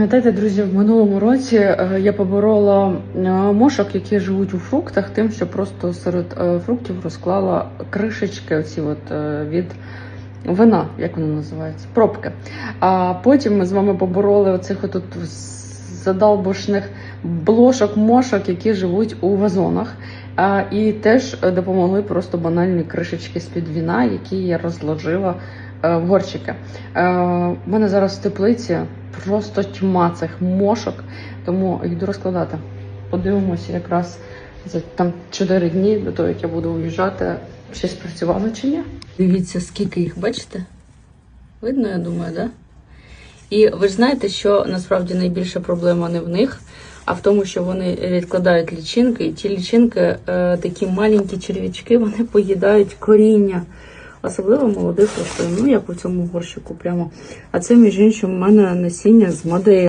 Пам'ятаєте, друзі, в минулому році е, я поборола е, мошок, які живуть у фруктах, тим, що просто серед е, фруктів розклала кришечки, оці от від вина, як воно називається, пробки. А потім ми з вами побороли оцих отут задалбошних блошок, мошок, які живуть у вазонах. І теж допомогли просто банальні кришечки з-під віна, які я розложила в горщики. Е, У мене зараз в теплиці просто тьма цих мошок, тому йду розкладати. Подивимося якраз за там 4 дні до того, як я буду уїжджати, чи спрацювало чи ні. Дивіться, скільки їх, бачите? Видно, я думаю, да? І ви ж знаєте, що насправді найбільша проблема не в них, а в тому, що вони відкладають лічинки, і ті лічинки, е, такі маленькі черв'ячки, вони поїдають коріння. Особливо молодих рослин, ну як у цьому горщику прямо. А це, між іншим, у мене насіння з Мадеї.